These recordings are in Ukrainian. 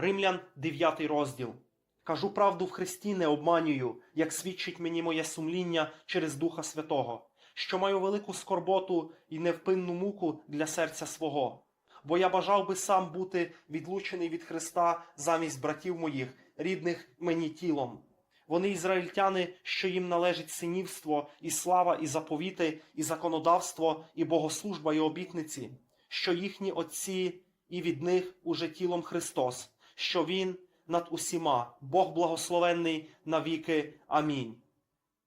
Римлян 9 розділ. Кажу правду в Христі, не обманюю, як свідчить мені моє сумління через Духа Святого, що маю велику скорботу і невпинну муку для серця свого. Бо я бажав би сам бути відлучений від Христа замість братів моїх, рідних мені тілом. Вони ізраїльтяни, що їм належить синівство, і слава, і заповіти, і законодавство, і богослужба, і обітниці, що їхні отці, і від них уже тілом Христос, що Він над усіма, Бог благословенний навіки. Амінь.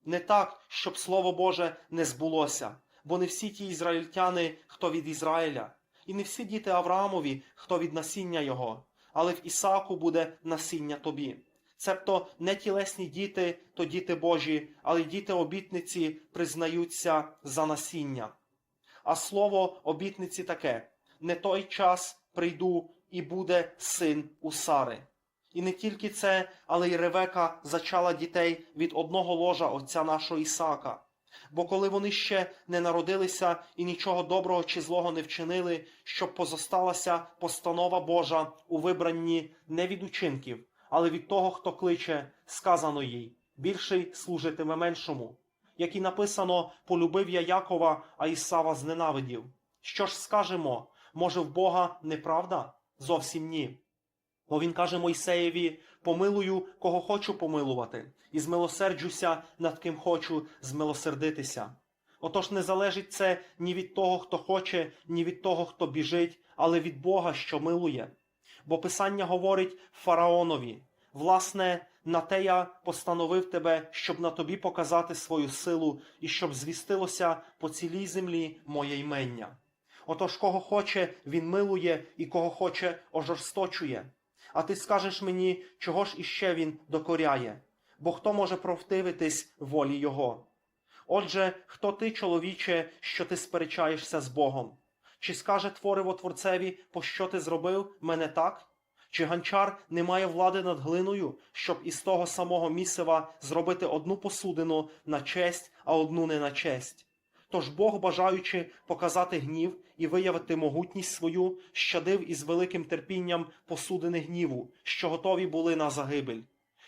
Не так, щоб Слово Боже не збулося, бо не всі ті ізраїльтяни, хто від Ізраїля, і не всі діти Авраамові, хто від насіння його, але в Ісааку буде насіння тобі. Цебто не тілесні діти, то діти Божі, але діти обітниці признаються за насіння. А слово обітниці таке: не той час прийду і буде син у Сари. І не тільки це, але й Ревека зачала дітей від одного ложа отця нашого Ісаака. Бо коли вони ще не народилися і нічого доброго чи злого не вчинили, щоб позосталася постанова Божа у вибранні не від учинків, але від того, хто кличе, сказано їй більший служитиме меншому. Як і написано, полюбив я Якова, а Ісава зненавидів. Що ж скажемо? Може, в Бога неправда? Зовсім ні. Бо він каже Мойсеєві: помилую, кого хочу помилувати, і змилосерджуся, над ким хочу змилосердитися. Отож не залежить це ні від того, хто хоче, ні від того, хто біжить, але від Бога, що милує. Бо Писання говорить фараонові: власне, на те я постановив тебе, щоб на тобі показати свою силу і щоб звістилося по цілій землі моє ймення. Отож, кого хоче, він милує, і кого хоче, ожорсточує. А ти скажеш мені, чого ж іще він докоряє? Бо хто може провтивитись волі його? Отже, хто ти, чоловіче, що ти сперечаєшся з Богом? Чи скаже твориво творцеві, пощо ти зробив мене так? Чи ганчар не має влади над глиною, щоб із того самого місива зробити одну посудину на честь, а одну не на честь? Тож Бог, бажаючи показати гнів і виявити могутність свою, щадив із великим терпінням посудини гніву, що готові були на загибель,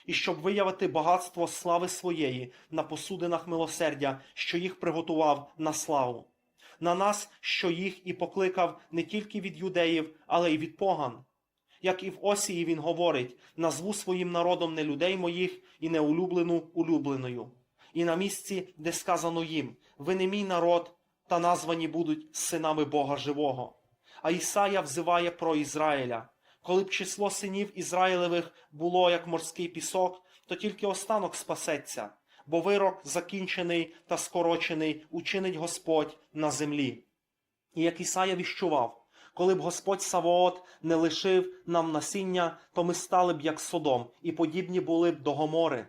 і щоб виявити багатство слави своєї на посудинах милосердя, що їх приготував на славу, на нас, що їх і покликав не тільки від юдеїв, але й від поган. Як і в Осії він говорить: назву своїм народом не людей моїх і не улюблену улюбленою. І на місці, де сказано їм: ви не мій народ, та названі будуть синами Бога живого. А Ісая взиває про Ізраїля. Коли б число синів Ізраїлевих було як морський пісок, то тільки останок спасеться, бо вирок закінчений та скорочений учинить Господь на землі. І як Ісая віщував, коли б Господь Савоот не лишив нам насіння, то ми стали б як Содом, і подібні були б до Гомори.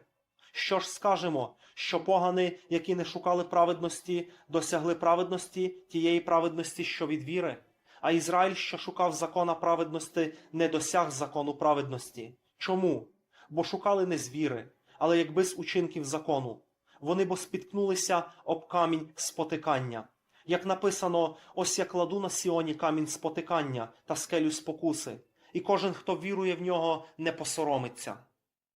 Що ж скажемо, що погани, які не шукали праведності, досягли праведності тієї праведності, що від віри, а Ізраїль, що шукав закона праведності, не досяг закону праведності. Чому? Бо шукали не з віри, але якби з учинків закону. Вони бо спіткнулися об камінь спотикання. Як написано, ось я кладу на Сіоні камінь спотикання та скелю спокуси, і кожен, хто вірує в нього, не посоромиться.